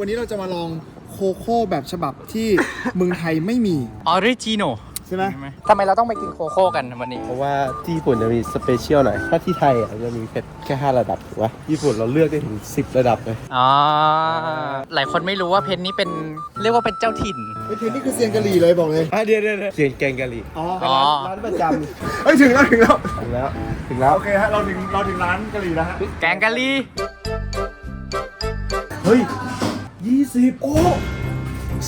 วันนี้เราจะมาลองโคโค่แบบฉบับที่ เมืองไทยไม่มีออริจิโนใช่ไหมทำไมเราต้องไปกินโคโค่กันวันนี้ เพราะว่าที่ญี่ปุ่นจะมีสเปเชียลหน่อย ถ้าที่ไทยอะจะมีเผ็ดแค่ 5 ระดับถูกปะญี่ปุ่นเราเลือกได้ถึง 10 ระดับเลย อ๋อ หลายคนไม่รู้ว่าเพนนี่เป็นเรียกว่าเป็นเจ้าถิ่นไอ้ยเทนนี่คือเซียนกะหรี่เลยบอกเลยอะเดี๋ยวเดี๋ยวเสียงแกงกะหรี่ อ๋ออ๋อร้านประจเอ้ยถึงแล้วถึงแล้วำถึงแล้ว ถึงแล้ว โอเคฮะเราถึงเราถึงร้านกะหรี่แล้วฮะ แกงกะหรี่ เฮ้ย 20โอ้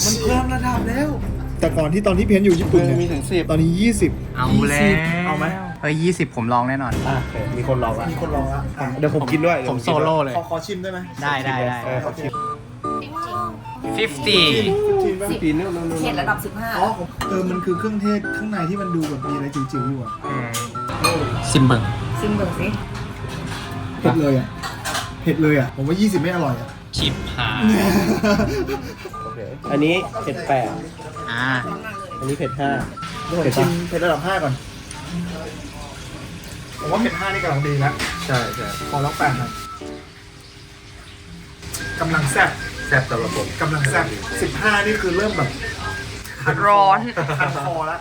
มันเพิ่มระดับแล้ว แต่ก่อนที่ตอนที่เพียนอยู่ญี่ปุ่นมีเนี่ยถึง10ตอนนี้20เอาแล้วเอาไหมเฮ้ยยี่สิบผมลองแน่นอน อะโอเคมีคนลองละมีคนลองละอะเดี๋ยวผมกินด้วยผมเดี๋ยวโซกินด้วยโล่เลย ขอขอชิมได้ไหมได้ได้ได้เออขอชิม50ชิมไหมปีนนู่นนู่นนู่นเขตระดับอ๋อเออมันคือเครื่องเทศข้างในที่มันดูแบบมีอะไรจิ๋วๆอยู่อะซิมเบิง15ซิมเบิร์สิเผ็ดเลยอะเผ็ดเลยอะ ผมว่า 20 ไม่อร่อยอะ ชิปหายโอเค อันนี้เผ็ดแปดอ่าอันนี้เผ็ดห้าเดี๋ยวผมชิมเผ็ดระดับ5ก่อน ผมว่าเผ็ด5นี่กำลังดีแล้ว ใช่ใช่ขอล็อกแปดหน่อยกำลังแซ่บแซ่บสำหรับผมกำลังแซ่บสิบห้านี่คือเริ่มแบบร้อน คันคอแล้ว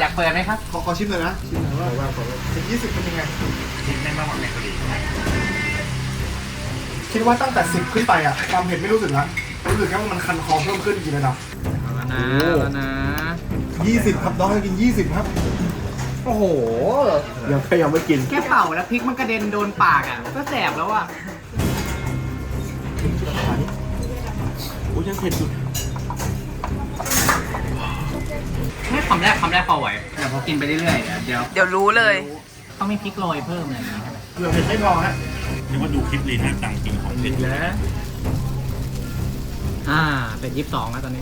อยากเปิดไหมครับขอขอชิมเลยนะชิมหน่อยว่าสิบยี่สิบเป็นยังไงคิดว่าตั้งแต่สิบขึ้นไปอะความเผ็ดไม่รู้สึกละรู้สึกแค่ว่ามันคันคอเพิ่มขึ้นกี่ระดับแล้วนะแล้วนะยี่สิบครับน้องให้กินยี่สิบครับ โอ้โหยังก็ยังไม่กิน แค่เป่าแล้วพริกมันกระเด็นโดนปากอะก็แสบแล้วอะโอ้ยังเผ็ดสุด ไม่ คำแรกคำแรกพอไหวแต่พอกินไปเรื่อยๆเดี๋ยวเดี๋ยวรู้เลย ต้องมีพริกโรยเพิ่มอะไรอย่างเงี้ยเผื่อเผ็ดไม่พอฮะเรียกว่าดูคลิปลีน่าจังกินของเล่นแล้วอ่าเป็นยี่สิบสองแล้วตอนนี้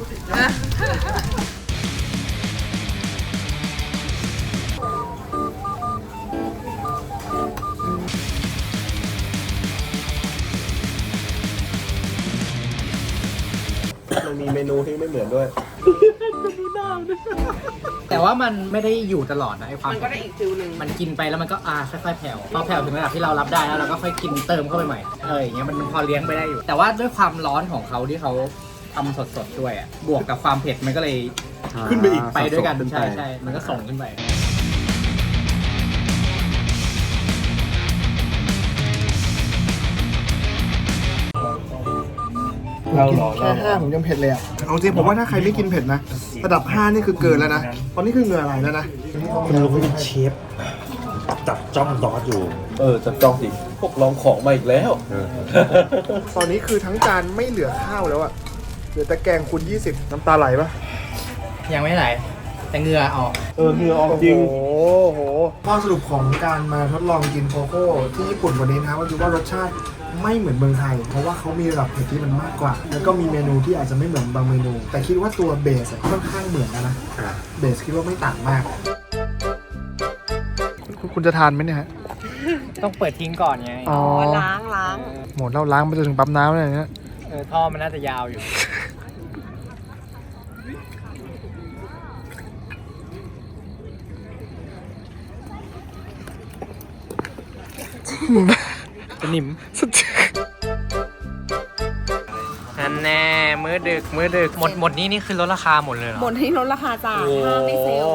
มันมีเมนูที่ไม่เหมือนด้วย แต่ว่ามันไม่ได้อยู่ตลอดนะไอ้ความมันก็ได้อีกฟิลหนึ่งมันกินไปแล้วมันก็อ่าค่อยๆแผ่วพอแผ่วถึงระดับที่เรารับได้แล้วเราก็ค่อยกินเติมเข้าไปใหม่เอออย่างเงี้ยมันมันพอเลี้ยงไปได้อยู่ แต่ว่าด้วยความร้อนของเขาที่เขาทำสดๆด้วยอะบวกกับความเผ็ดมันก็เลยขึ้นไปอีกไปด้วยกันขึ้นไปใช่ใช่มันก็ส่งขึ้นไป เราหรอแค่ห้าผมยังเผ็ดเลยอะเอาจริงผมว่าถ้าใครไม่กินเผ็ดนะ ระดับห้านี่คือเกินแล้วนะ ตอนนี้คือเหงื่อไหลแล้วนะ คุณรู้ว่าเชฟจับจ้องดอสอยู่ เออจับจ้องสิพวกลองของมาอีกแล้ว ตอนนี้คือทั้งจานไม่เหลือข้าวแล้วอะเหลือแต่แกงคุณ 20 น้ำตาไหลปะยังไม่ไหล แต่เหงื่อออก เออเหงื่อออกจริง โอ้โห ข้อสรุปของการมาทดลองกินโกโก้ที่ญี่ปุ่นวันนี้นะครับก็คือว่ารสชาติไม่เหมือนเมืองไทย เพราะว่าเขามีระดับเผ็ดที่มันมากกว่า แล้วก็มีเมนูที่อาจจะไม่เหมือนบางเมนู แต่คิดว่าตัวเบสอะค่อนข้างเหมือนนะนะเบสคิดว่าไม่ต่างมาก คุณจะทานไหมเนี่ยฮะ ต้องเปิดทิ้งก่อนไงอ๋อ ล้างล้าง หมดเราล้างไปจนถึงปั๊มน้ำเลยเนี่ยเออท่อมันน่าจะยาวอยู่ จะนิ่มนั่นแน่มื้อดึกมื้อดึกหมดหมดนี้นี่คือลดราคาหมดเลยเหรอหมดที่ลดราคาจ้าโอ้ห้ามไม่เซลล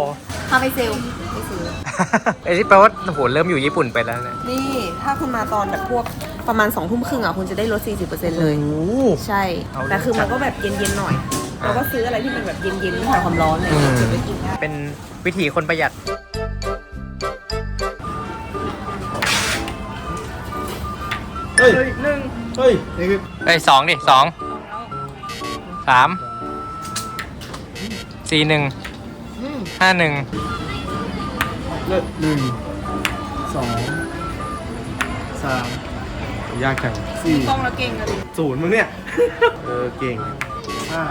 ห้ามไม่เซลลไม่ซื้อไอ้ที่แปลว่าโอ้โหเริ่มอยู่ญี่ปุ่นไปแล้วเนี่ยนี่ถ้าคุณมาตอนแบบพวกประมาณ2องทุ่มครึ่งอะคุณจะได้ลด 40%เลยใช่เอาแต่คือมันก็แบบเย็นๆหน่อยเราก็ซื้ออะไรที่มันแบบเย็นๆไม่ถ่ายความร้อนเลยเก็บไว้กินได้เป็นวิธีคนประหยัด ฮ้ยเฮ้ยนี่คือเอ้ยสองดิสองสามสี่หนึ่งห้าหนึ่งหนึ่งสองสามยากจังสี่กล้องแล้วเก่งกันดิศูนย์มึงเนี่ย เออเก่งห้า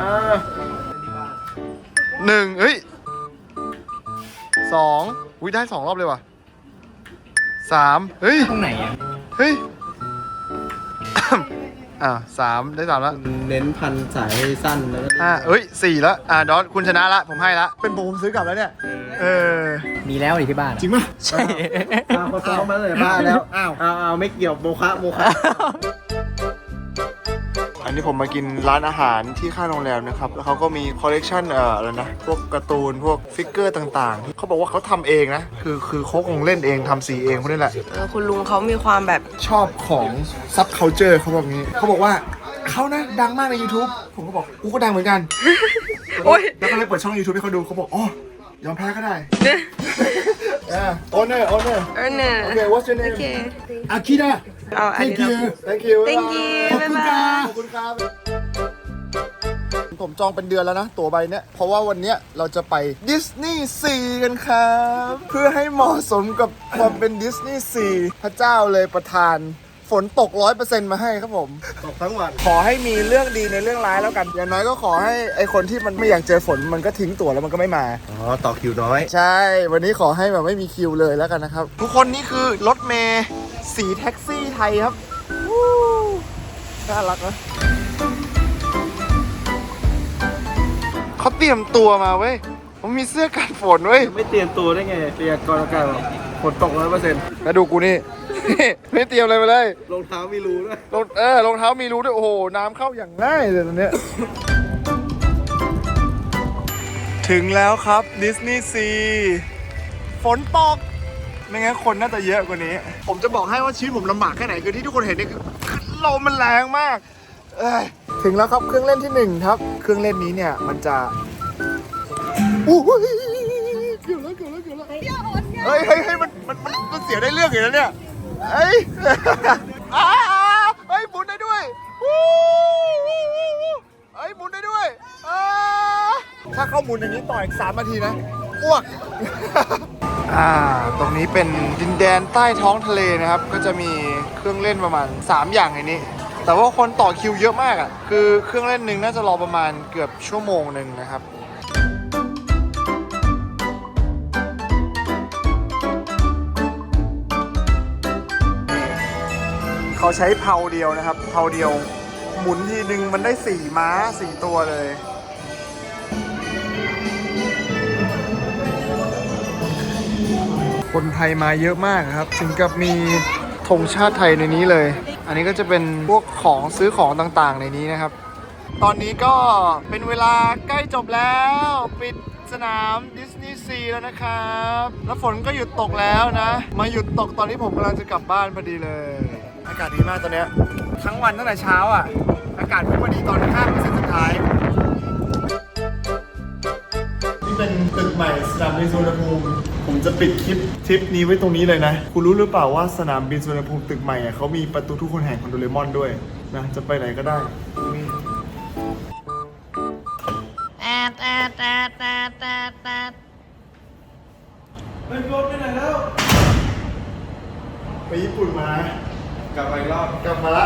หนึ่งเฮ้ยสองอุ้ยได้สองรอบเลยว่ะสามเฮ้ย ตรงไหนอะ เฮ้ย อ่าสามได้สามแล้วเน้นพันสายสั้นแล้วก็ห้าเอ้ยสี่แล้วอ่าดอสคุณชนะละ ผมให้ละเป็นผมผมซื้อกลับแล้วเนี่ย เออ มีแล้วอยู่ที่บ้านอะจริงป่ะใช่ อ้าวเขาซ้อมมาเลยบ้านแล้ว อ้าวอ้าวอ้าวไม่เกี่ยวโมคะโมคะ อันนี้ผมมากินร้านอาหารที่ข้างโรงแรมนะครับ แล้วเขาก็มีคอลเลกชันเอ่ออะไรนะ พวกการ์ตูน พวกฟิกเกอร์ต่างๆ เขาบอกว่าเขาทำเองนะ คือคือเขาคงเล่นเองทำสีเองพวกนี้แหละ เออคุณลุงเขามีความแบบ ชอบของซับเคาเจอร์เขาบอกงี้ เขาบอกว่าเขานะ ดังมากใน YouTube ผมก็บอกกูก็ดังเหมือนกัน โอ๊ย แล้วก็เลยเปิดช่อง YouTube ให้เขาดูเขาบอกอ๋อยอมแพ้ก็ได้โอเนอร์โอเนอร์เออเนี่ย โอเค what's your โอ name เค อาคิดะ เอาอัน thank นี้ you เรา thank you Thank you ขอบคุณครับบ๊ายบาย ขอบคุณครับ ผมจองเป็นเดือนแล้วนะ ตั๋วใบเนี้ย เพราะว่าวันเนี้ยเราจะไปดิสนีย์ซีกันครับ เพื่อให้เหมาะสมกับความเป็นดิสนีย์ซีพระเจ้าเลยประทาน ฝนตกร้อยเปอร์เซ็นต์มาให้ครับผม ตกทั้งวัน ขอให้มีเรื่องดีในเรื่องร้ายแล้วกัน อย่างน้อยก็ขอให้ไอคนที่มันไม่อยากเจอฝนมันก็ทิ้งตั๋วแล้วมันก็ไม่มา อ๋อ ต่อคิวน้อย ใช่ วันนี้ขอให้แบบไม่มีคิวเลยแล้วกันนะครับ ทุกคนนี่คือรถเมย์ สีแท็กซี่ไทยครับวู้น่ารักนะเขาเตรียมตัวมาเว้ยผมมีเสื้อกันฝนเว้ย ไม่เตรียมตัวได้ไงพยากรณ์อากาศบอกฝนตกร้อยเปอร์เซ็นต์แล้วดูกูนี่ ไม่เตรียมอะไรมาเลยรองเท้ามีรูด้วยรองเออรองเท้ามีรูด้วย โอ้โห น้ำเข้าอย่างง่ายเลยตอนเนี้ยถึงแล้วครับดิสนีย์ซีฝนตก ไม่งั้นคนน่าจะเยอะกว่านี้ ผมจะบอกให้ว่าชีวิตผมลำบากแค่ไหนคือที่ทุกคนเห็นนี่คือคือลมมันแรงมาก เอ้ยถึงแล้วครับเครื่องเล่นที่หนึ่งครับ เครื่องเล่นนี้เนี่ยมันจะอู้หูเกือบแล้วเกือบแล้วเกือบแล้วเฮ้ยเฮ้ยเฮ้ยมันมันมันมันเสียได้เรื่องอยู่แล้วเนี่ยเฮ้ยอ้าเฮ้ยหมุนได้ด้วยวู้วู้วู้วู้เฮ้ยหมุนได้ด้วยอ้าถ้าเข้าหมุนอย่างนี้ต่ออีกสามนาทีนะอ้วก อ่า ตรงนี้เป็นดินแดนใต้ท้องทะเลนะครับ ก็จะมีเครื่องเล่นประมาณ 3 อย่างในนี้ แต่ว่าคนต่อคิวเยอะมากอะ คือเครื่องเล่นหนึ่งน่าจะรอประมาณเกือบชั่วโมงหนึ่งนะครับเขาใช้เพาเดียวนะครับ เพาเดียว หมุนทีหนึ่งมันได้สี่ม้าสี่ตัวเลย คนไทยมาเยอะมากครับ ถึงกับมีธงชาติไทยในนี้เลย อันนี้ก็จะเป็นพวกของซื้อของต่างๆ ในนี้นะครับ ตอนนี้ก็เป็นเวลาใกล้จบแล้ว ปิดสนามดิสนีย์ซีแล้วนะครับ แล้วฝนก็หยุดตกแล้วนะ มาหยุดตกตอนที่ผมกำลังจะกลับบ้านพอดีเลย อากาศดีมากตอนนี้ทั้งวันตั้งแต่เช้าอะ อากาศเพิ่งพอดีตอน5เปอร์เซ็นต์สุดท้ายนี่เป็นตึกใหม่สนามบินสุวรรณภูมิ ผมจะปิดคลิปทริปนี้ไว้ตรงนี้เลยนะ คุณรู้หรือเปล่าว่าสนามบินสุวรรณภูมิตึกใหม่อะเขามีประตูทุกคนแห่งของโดเรมอนด้วยนะ จะไปไหนก็ได้มีแอดแอดแอดแอดแอดแอดไปญี่ปุ่นมา กลับไปรอบกลับมาละ